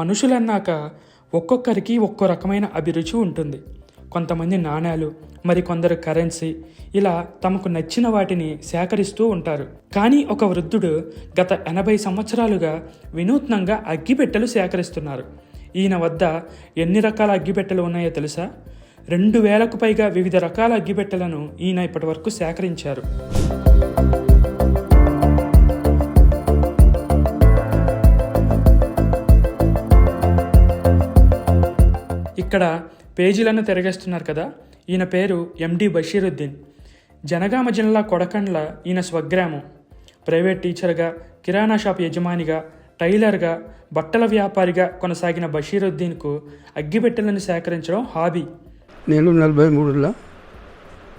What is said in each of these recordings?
మనుషులన్నాక ఒక్కొక్కరికి ఒక్కో రకమైన అభిరుచి ఉంటుంది. కొంతమంది నాణ్యాలు మరి కొందరు కరెన్సీ ఇలా తమకు నచ్చిన వాటిని సేకరిస్తూ ఉంటారు. కానీ ఒక వృద్ధుడు గత ఎనభై సంవత్సరాలుగా వినూత్నంగా అగ్గిపెట్టెలు సేకరిస్తున్నారు. ఈయన వద్ద ఎన్ని రకాల అగ్గిపెట్టెలు ఉన్నాయో తెలుసా? రెండు వేలకు పైగా వివిధ రకాల అగ్గిపెట్టెలను ఈయన ఇప్పటి వరకు సేకరించారు. ఇక్కడ పేజీలను తిరగేస్తున్నారు కదా. ఈయన పేరు ఎండి బషీరుద్దీన్. జనగామ జిల్లా కొడకండ్ల ఈయన స్వగ్రామం. ప్రైవేట్ టీచర్గా కిరాణా షాప్ యజమానిగా టైలర్గా బట్టల వ్యాపారిగా కొనసాగిన బషీరుద్దీన్కు అగ్గిపెట్టెలను సేకరించడం హాబీ. నేను నలభై మూడులో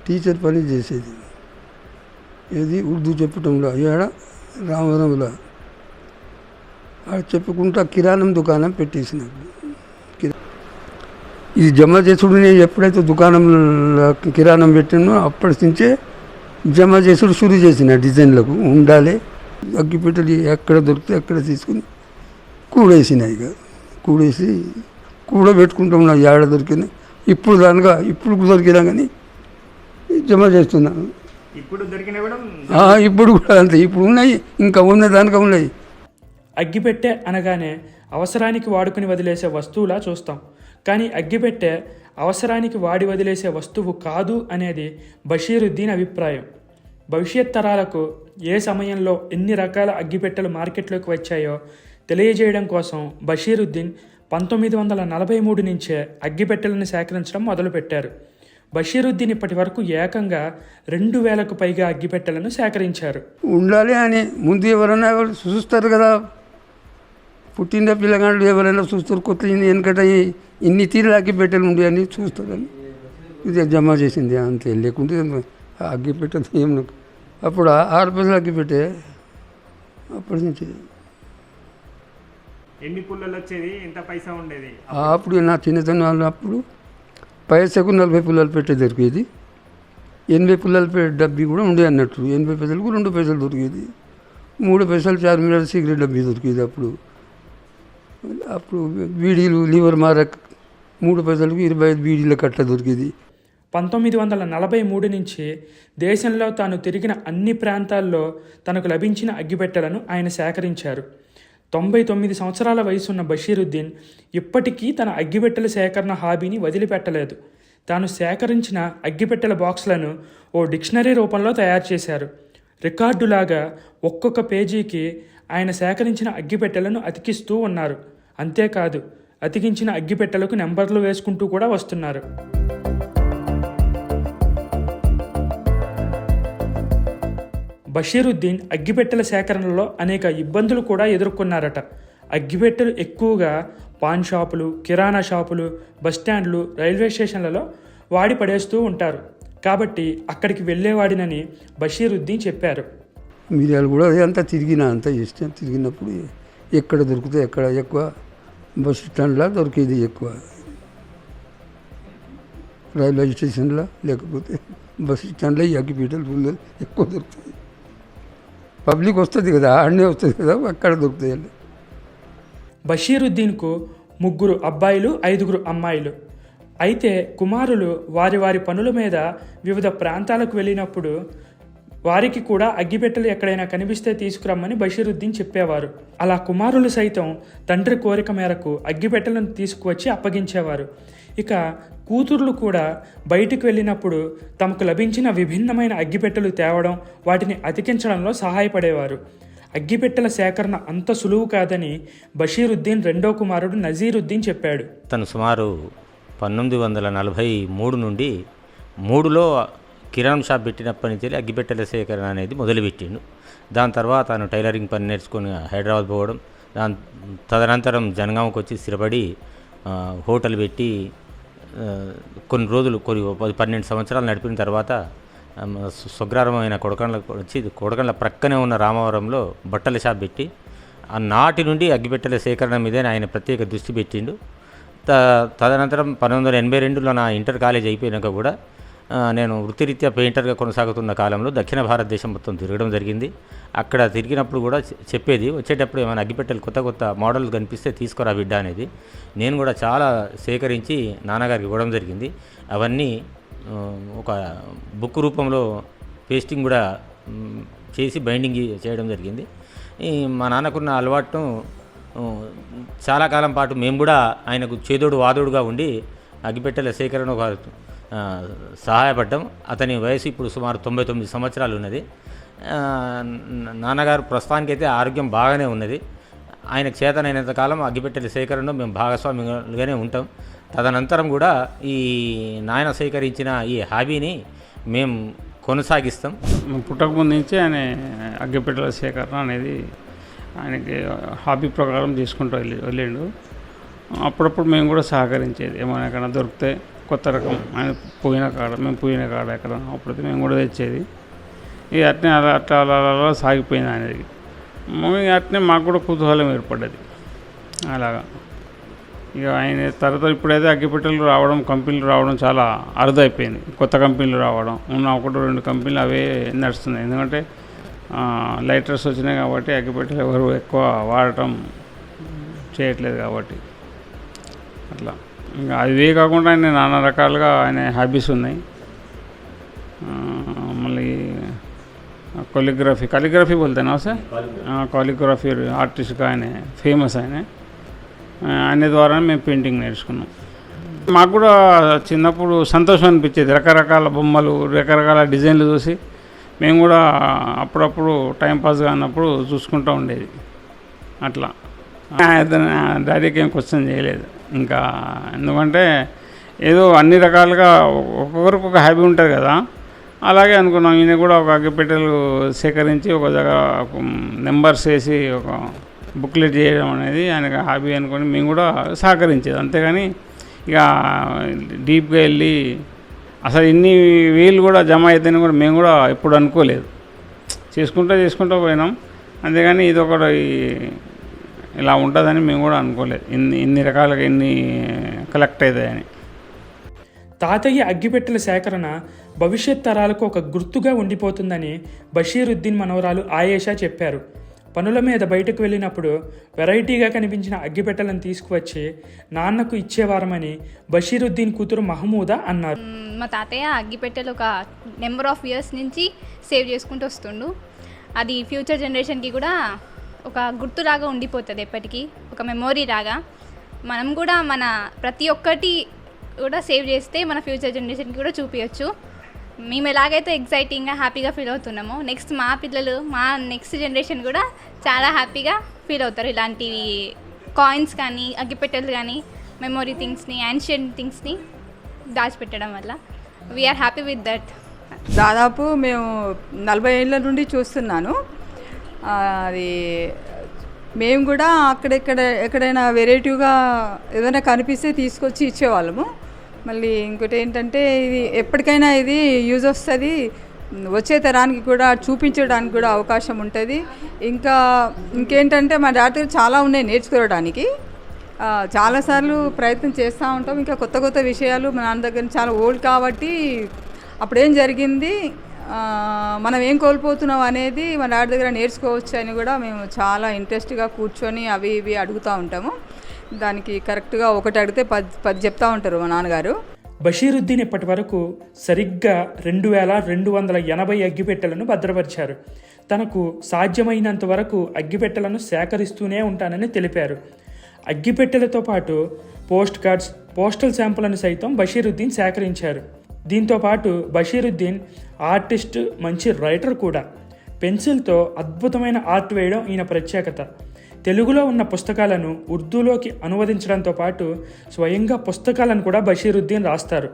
టీచర్ పని చేసేది. ఏది ఉర్దూ చెప్పటంలో ఏడ రామవరంలో అది చెప్పుకుంటా కిరాణం దుకాణం పెట్టేసినప్పుడు ఇది జమ చేసుడు నేను ఎప్పుడైతే దుకాణంలో కిరాణం పెట్టినో అప్పటి నుంచే జమ చేసుడు షురు చేసిన డిజైన్లకు ఉండాలి. అగ్గిపెట్టెలు ఎక్కడ దొరికితే అక్కడ తీసుకుని కూడేసిన ఇక. కూడేసి కూడబెట్టుకుంటాం నా ఏడ దొరికింది. ఇప్పుడు దానిగా ఇప్పుడు దొరికినా కానీ జమ చేస్తున్నాను ఇప్పుడు దొరికిన కూడా ఆ, ఇప్పుడు కూడా అంతే. ఇప్పుడు ఉన్నాయి ఇంకా ఉన్న దానిగా ఉన్నాయి. అగ్గిపెట్టె అనగానే అవసరానికి వాడుకుని వదిలేసే వస్తువులా చూస్తాం. కానీ అగ్గిపెట్టె అవసరానికి వాడి వదిలేసే వస్తువు కాదు అనేది బషీరుద్దీన్ అభిప్రాయం. భవిష్యత్ తరాలకు ఏ సమయంలో ఎన్ని రకాల అగ్గిపెట్టెలు మార్కెట్లోకి వచ్చాయో తెలియజేయడం కోసం బషీరుద్దీన్ పంతొమ్మిది వందల నలభై మూడు నుంచే అగ్గిపెట్టెలను సేకరించడం మొదలుపెట్టారు. బషీరుద్దీన్ ఇప్పటి వరకు ఏకంగా రెండు వేలకు పైగా అగ్గిపెట్టెలను సేకరించారు. ఉండాలి అని ముందు ఎవరైనా చూస్తారు కదా? పుట్టిన పిల్లగాళ్ళు ఎవరైనా చూస్తారు కొత్త ఈ- ఇన్ని తీరులాకి పెట్టెలు ఉండే అని చూస్తారని ఇది జమ చేసింది అంతే. లేకుంటే అగ్గి పెట్టదు ఏం. అప్పుడు ఆరు పైసలు అగ్గి పెట్టే అప్పటి నుంచి. ఎన్ని పుల్లలు వచ్చేది? ఎంత పైసా ఉండేది? అప్పుడు నా చిన్నతనం అప్పుడు పైసకు నలభై పుల్లలు పెట్టే దొరికేది. ఎనభై పుల్లలు పెట్టే డబ్బీ కూడా ఉండే అన్నట్టు. ఎనభై పైసలకు రెండు పైసలు దొరికేది. మూడు పైసలు చార్మినార్ సిగరెట్ డబ్బీ దొరికేది అప్పుడు. అప్పుడు బీడీలు లివర్ మారక్ మూడు పైసలకు ఇరవై ఐదు బీడీల కట్ట దొరికేది. పంతొమ్మిది వందల నలభై మూడు నుంచి దేశంలో తాను తిరిగిన అన్ని ప్రాంతాల్లో తనకు లభించిన అగ్గిపెట్టెలను ఆయన సేకరించారు. తొంభై తొమ్మిది సంవత్సరాల వయసున్న బషీరుద్దీన్ ఇప్పటికీ తన అగ్గిపెట్టెల సేకరణ హాబీని వదిలిపెట్టలేదు. తాను సేకరించిన అగ్గిపెట్టెల బాక్స్లను ఓ డిక్షనరీ రూపంలో తయారు చేశారు. రికార్డులాగా ఒక్కొక్క పేజీకి ఆయన సేకరించిన అగ్గిపెట్టెలను అతికిస్తూ ఉన్నారు. అంతేకాదు అతికించిన అగ్గిపెట్టెలకు నెంబర్లు వేసుకుంటూ కూడా వస్తున్నారు. బషీరుద్దీన్ అగ్గిపెట్టెల సేకరణలో అనేక ఇబ్బందులు కూడా ఎదుర్కొన్నారట. అగ్గిపెట్టెలు ఎక్కువగా పాన్ షాపులు కిరాణా షాపులు బస్టాండ్లు రైల్వే స్టేషన్లలో వాడి పడేస్తూ ఉంటారు. కాబట్టి అక్కడికి వెళ్ళేవాడినని బషీరుద్దీన్ చెప్పారు. మిరియాలు కూడా అంతా తిరిగిన అంతా ఇష్టం తిరిగినప్పుడు ఎక్కడ దొరికితే ఎక్కడ ఎక్కువ బస్ స్టాండ్లో దొరికేది ఎక్కువ. రైల్వే స్టేషన్లో లేకపోతే బస్ స్టాండ్లో ఈ అగ్గిపీటలు ఎక్కువ దొరుకుతాయి. పబ్లిక్ వస్తుంది కదా ఆడనే వస్తుంది కదా అక్కడ దొరుకుతాయి బషీరుద్దీన్కు ముగ్గురు అబ్బాయిలు ఐదుగురు అమ్మాయిలు. అయితే కుమారులు వారి వారి పనుల మీద వివిధ ప్రాంతాలకు వెళ్ళినప్పుడు వారికి కూడా అగ్గిపెట్టెలు ఎక్కడైనా కనిపిస్తే తీసుకురమ్మని బషీరుద్దీన్ చెప్పేవారు. అలా కుమారులు సైతం తండ్రి కోరిక మేరకు అగ్గిపెట్టెలను తీసుకువచ్చి అప్పగించేవారు. ఇక కూతుర్లు కూడా బయటికి వెళ్ళినప్పుడు తమకు లభించిన విభిన్నమైన అగ్గిపెట్టెలు తేవడం వాటిని అతికించడంలో సహాయపడేవారు. అగ్గిపెట్టెల సేకరణ అంత సులువు కాదని బషీరుద్దీన్ రెండో కుమారుడు నజీరుద్దీన్ చెప్పాడు. తను సుమారు పంతొమ్మిది వందల నలభై మూడు నుండి మూడులో కిరాణం షాప్ పెట్టినప్పటి నుంచి అగ్గిపెట్టెల సేకరణ అనేది మొదలుపెట్టిండు దాని తర్వాత తను టైలరింగ్ పని నేర్చుకొని హైదరాబాద్ పోవడం దాని తదనంతరం జనగామకు వచ్చి స్థిరపడి హోటల్ పెట్టి కొన్ని రోజులు కొన్ని పది పన్నెండు సంవత్సరాలు నడిపిన తర్వాత ఆ, కొడకండ్ల వచ్చి కొడకండ్ల ప్రక్కనే ఉన్న రామవరంలో బట్టల షాప్ పెట్టి ఆ నాటి నుండి అగ్గిపెట్టెల సేకరణ మీదే ఆయన ప్రత్యేక దృష్టి పెట్టిండు. త తదనంతరం పంతొమ్మిది వందల ఎనభై రెండులో నా ఇంటర్ కాలేజ్ అయిపోయినాక కూడా నేను వృత్తిరీత్యా పెయింటర్గా కొనసాగుతున్న కాలంలో దక్షిణ భారతదేశం మొత్తం తిరగడం జరిగింది. అక్కడ తిరిగినప్పుడు కూడా చెప్పేది వచ్చేటప్పుడు ఏమైనా అగ్గిపెట్టెలు కొత్త కొత్త మోడల్ కనిపిస్తే తీసుకురా బిడ్డ అనేది. నేను కూడా చాలా సేకరించి నాన్నగారికి ఇవ్వడం జరిగింది. అవన్నీ ఒక బుక్ రూపంలో పేస్టింగ్ కూడా చేసి బైండింగ్ చేయడం జరిగింది. మా నాన్నకున్న అలవాటును చాలా కాలం పాటు మేము కూడా ఆయనకు చేదోడు వాదోడుగా ఉండి అగ్గిపెట్టెల సేకరణ ఒక సహాయపడ్డం. అతని వయసు ఇప్పుడు సుమారు తొంభై తొమ్మిది సంవత్సరాలు ఉన్నది. నాన్నగారు ప్రస్తుతానికైతే ఆరోగ్యం బాగానే ఉన్నది. ఆయనకు చేతనైనంత కాలం అగ్గిపెట్టెల సేకరణలో మేము భాగస్వామిగానే ఉంటాం. తదనంతరం కూడా ఈ నాయన సేకరించిన ఈ హాబీని మేము కొనసాగిస్తాం. మేము నుంచి ఆయన అగ్గిపెట్టెల సేకరణ అనేది ఆయనకి హాబీ ప్రకారం తీసుకుంటూ వెళ్ళి వెళ్ళిండు. అప్పుడప్పుడు మేము కూడా సహకరించేది. ఏమైనా దొరికితే కొత్త రకం. ఆయన పోయిన కాడ మేము పోయిన కాడ ఎక్కడ అప్పుడైతే మేము కూడా తెచ్చేది. ఇక అట్నే అలా అట్లా అలా అలా సాగిపోయింది అనేది మమ్మీ అట్నే మాకు కూడా కుతూహలం ఏర్పడ్డది. అలాగా. ఇక ఆయన తర్వాత ఇప్పుడైతే అగ్గిపెట్టెలు రావడం కంపెనీలు రావడం చాలా అరుదైపోయింది. కొత్త కంపెనీలు రావడం ఉన్న ఒకటి రెండు కంపెనీలు అవే నడుస్తున్నాయి. ఎందుకంటే లైటర్స్ వచ్చినాయి కాబట్టి అగ్గిపెట్టెలు ఎవరు ఎక్కువ వాడటం చేయట్లేదు కాబట్టి. అట్లా. ఇంకా అవే కాకుండా ఆయన నానా రకాలుగా ఆయన హ్యాబీస్ ఉన్నాయి. మళ్ళీ కొలిగ్రఫీ కాలిగ్రఫీ బోల్తేనా సార్? కాలిగ్రఫీ ఆర్టిస్ట్గా ఆయన ఫేమస్ ఆయన. ఆయన ద్వారా మేము పెయింటింగ్ నేర్చుకున్నాం. మాకు కూడా చిన్నప్పుడు సంతోషం అనిపించేది. రకరకాల బొమ్మలు రకరకాల డిజైన్లు చూసి మేము కూడా అప్పుడప్పుడు టైంపాస్గా అన్నప్పుడు చూసుకుంటూ ఉండేది. అట్లా. డాడీకి ఏం క్వశ్చన్ చేయలేదు. ఇంకా ఎందుకంటే ఏదో అన్ని రకాలుగా ఒక్కొక్కరికి ఒక హ్యాబీ ఉంటుంది కదా. అలాగే అనుకున్నాం ఈయన కూడా ఒక అగ్గిపెట్టెలు సేకరించి ఒక దగ్గర నెంబర్స్ వేసి ఒక బుక్లెట్ చేయడం అనేది ఆయనకు హాబీ అనుకొని మేము కూడా సహకరించేది. అంతేగాని ఇక డీప్గా వెళ్ళి అసలు ఇన్ని వీళ్ళు కూడా జమ అవుతాయని కూడా మేము కూడా ఎప్పుడు అనుకోలేదు. చేసుకుంటూ చేసుకుంటూ పోయినాం. అంతేగాని ఇది ఒకటి ఇలా ఉంటుందని మేము కూడా అనుకోలేదు. ఇన్ని ఇన్ని రకాలుగా ఇన్ని కలెక్ట్ అవుతాయని తాతయ్య అగ్గిపెట్టెల సేకరణ భవిష్యత్ తరాలకు ఒక గుర్తుగా ఉండిపోతుందని బషీరుద్దీన్ మనవరాలు ఆయేషా చెప్పారు. పనుల మీద బయటకు వెళ్ళినప్పుడు వెరైటీగా కనిపించిన అగ్గిపెట్టెలను తీసుకువచ్చి నాన్నకు ఇచ్చేవారమని బషీరుద్దీన్ కూతురు మహమూదా అన్నారు. మా తాతయ్య అగ్గిపెట్టెలు ఒక నెంబర్ ఆఫ్ ఇయర్స్ నుంచి సేవ్ చేసుకుంటూ వస్తుండు. అది ఫ్యూచర్ జనరేషన్కి కూడా ఒక గుర్తులాగా ఉండిపోతుంది ఎప్పటికీ ఒక మెమొరీ లాగా మనం కూడా మన ప్రతి ఒక్కటి కూడా సేవ్ చేస్తే మన ఫ్యూచర్ జనరేషన్కి కూడా చూపించచ్చు మేము ఎలాగైతే ఎగ్జైటింగ్గా హ్యాపీగా ఫీల్ అవుతున్నామో నెక్స్ట్ మా పిల్లలు మా నెక్స్ట్ జనరేషన్ కూడా చాలా హ్యాపీగా ఫీల్ అవుతారు. ఇలాంటివి కాయిన్స్ కానీ అగ్గిపెట్టెలు కానీ మెమొరీ థింగ్స్ని యాన్షియన్ థింగ్స్ని దాచిపెట్టడం వల్ల. వీఆర్ హ్యాపీ విత్ దట్ దాదాపు మేము నలభై ఏళ్ళ నుండి చూస్తున్నాను. అది మేము కూడా అక్కడెక్కడ ఎక్కడైనా వెరైటీగా ఏదైనా కనిపిస్తే తీసుకొచ్చి ఇచ్చేవాళ్ళము. మళ్ళీ ఇంకోటి ఏంటంటే ఇది ఎప్పటికైనా ఇది యూజ్ వస్తుంది. వచ్చే తరానికి కూడా చూపించడానికి కూడా అవకాశం ఉంటుంది. ఇంకా ఇంకేంటంటే మా డాక్టర్ చాలా ఉన్నాయి నేర్చుకోవడానికి. చాలాసార్లు ప్రయత్నం చేస్తూ ఉంటాం. ఇంకా కొత్త కొత్త విషయాలు మన నాన్న దగ్గర చాలా ఓల్డ్ కాబట్టి అప్పుడేం జరిగింది? మనం ఏం కోల్పోతున్నాం అనేది మన డాడీ దగ్గర నేర్చుకోవచ్చు అని కూడా మేము చాలా ఇంట్రెస్ట్గా కూర్చొని అవి ఇవి అడుగుతూ ఉంటాము. దానికి కరెక్ట్గా ఒకటి అడిగితే పది పది చెప్తా ఉంటారు మా నాన్నగారు. బషీరుద్దీన్ ఇప్పటి వరకు సరిగ్గా రెండు వేల రెండు వందల ఎనభై అగ్గిపెట్టెలను భద్రపరిచారు. తనకు సాధ్యమైనంత వరకు అగ్గిపెట్టెలను సేకరిస్తూనే ఉంటానని తెలిపారు. అగ్గిపెట్టెలతో పాటు పోస్ట్ కార్డ్స్ పోస్టల్ శాంపులను సైతం బషీరుద్దీన్ సేకరించారు. దీంతో పాటు బషీరుద్దీన్ ఆర్టిస్ట్ మంచి రైటర్ కూడా. పెన్సిల్తో అద్భుతమైన ఆర్ట్ వేయడం ఈయన ప్రత్యేకత. తెలుగులో ఉన్న పుస్తకాలను ఉర్దూలోకి అనువదించడంతో పాటు స్వయంగా పుస్తకాలను కూడా బషీరుద్దీన్ రాస్తారు.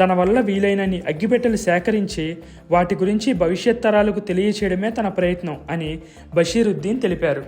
తన వల్ల వీలైనన్ని అగ్గిపెట్టెలు సేకరించి వాటి గురించి భవిష్యత్ తరాలకు తెలియచేయడమే తన ప్రయత్నం అని బషీరుద్దీన్ తెలిపారు.